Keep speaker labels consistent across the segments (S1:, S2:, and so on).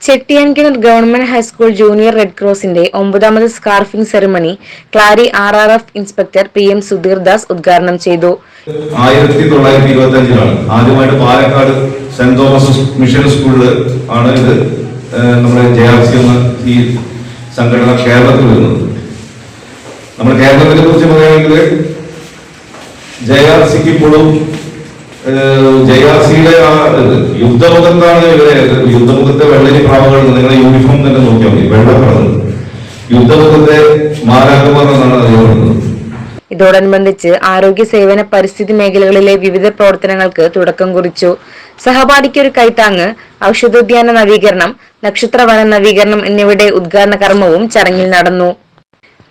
S1: Chettiyankinar government high school junior red ക്രോസിന്റെ ഒമ്പതാമത് scarfing ceremony Clari R R F inspector P M Sudheer Das ഉദ്ഘാടനം ചെയ്തു.
S2: ആയിരത്തി തൊള്ളായിരത്തി ഇരുപത്തി അഞ്ചിലാണ് ആദ്യമായിട്ട് പാലക്കാട് സെന്റ് തോമസ് മിഷൻ സ്കൂളിൽ ആണ് ഇത് നമ്മുടെ ജെ ആർ സി എന്ന ഈ സംഘടന കേരളത്തിൽ വരുന്നത്. നമ്മുടെ കേരളത്തിനെ കുറിച്ച് പറയുകയാണെങ്കിൽ ജെ ആർ സിക്ക് ഇപ്പോഴും ജെ ആർ സിയുടെ ആ യുദ്ധമുഖത്താണ് ഇവരെ യുദ്ധമുഖത്തെ വെള്ളരി പ്രാവുകൾ നിങ്ങളുടെ യൂണിഫോം തന്നെ നോക്കിയാൽ മതി വെള്ള കളർ യുദ്ധമുഖത്തെ മാരാകുമാർ എന്നാണ് അറിയപ്പെടുന്നത്.
S1: ഇതോടനുബന്ധിച്ച് ആരോഗ്യ സേവന പരിസ്ഥിതി മേഖലകളിലെ വിവിധ പ്രവർത്തനങ്ങൾക്ക് തുടക്കം കുറിച്ചു. സഹപാഠിക്ക് ഒരു കൈത്താങ്ങ് ഔഷധോദ്യാന നവീകരണം നക്ഷത്രവന നവീകരണം എന്നിവയുടെ ഉദ്ഘാടന കർമ്മവും ചടങ്ങിൽ നടന്നു.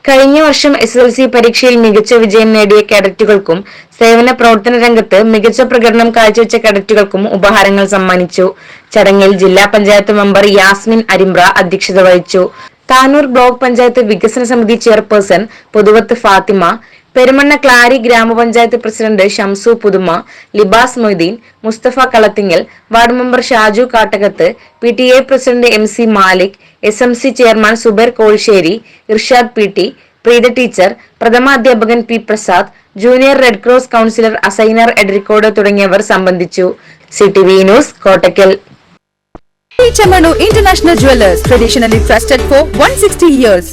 S1: കഴിഞ്ഞ വർഷം എസ് എൽ സി പരീക്ഷയിൽ മികച്ച വിജയം നേടിയ കേഡറ്റുകൾക്കും സേവന പ്രവർത്തന രംഗത്ത് മികച്ച പ്രകടനം കാഴ്ചവെച്ച കേഡറ്റുകൾക്കും ഉപഹാരങ്ങൾ സമ്മാനിച്ചു. ചടങ്ങിൽ ജില്ലാ പഞ്ചായത്ത് മെമ്പർ യാസ്മിൻ അരിമ്പ്ര അധ്യക്ഷത വഹിച്ചു. താനൂർ ബ്ലോക്ക് പഞ്ചായത്ത് വികസന സമിതി ചെയർപേഴ്സൺ പുതുവത്ത് ഫാത്തിമ പെരുമണ്ണ ക്ലാരി ഗ്രാമപഞ്ചായത്ത് president Shamsu Puthuma Libas Moideen Musthafa Kalathingal ward member Shaju Kattakath P T A president M C Malik S M C chairman Subair Kolsseri Irshad P T Preetha teacher പ്രഥമാധ്യാപകൻ P Prasad junior red cross councillor Asainar Edrikode തുടങ്ങിയവർ സംബന്ധിച്ചു C T V news Kottakkal
S3: international International Jewelers, traditionally trusted for 160 years.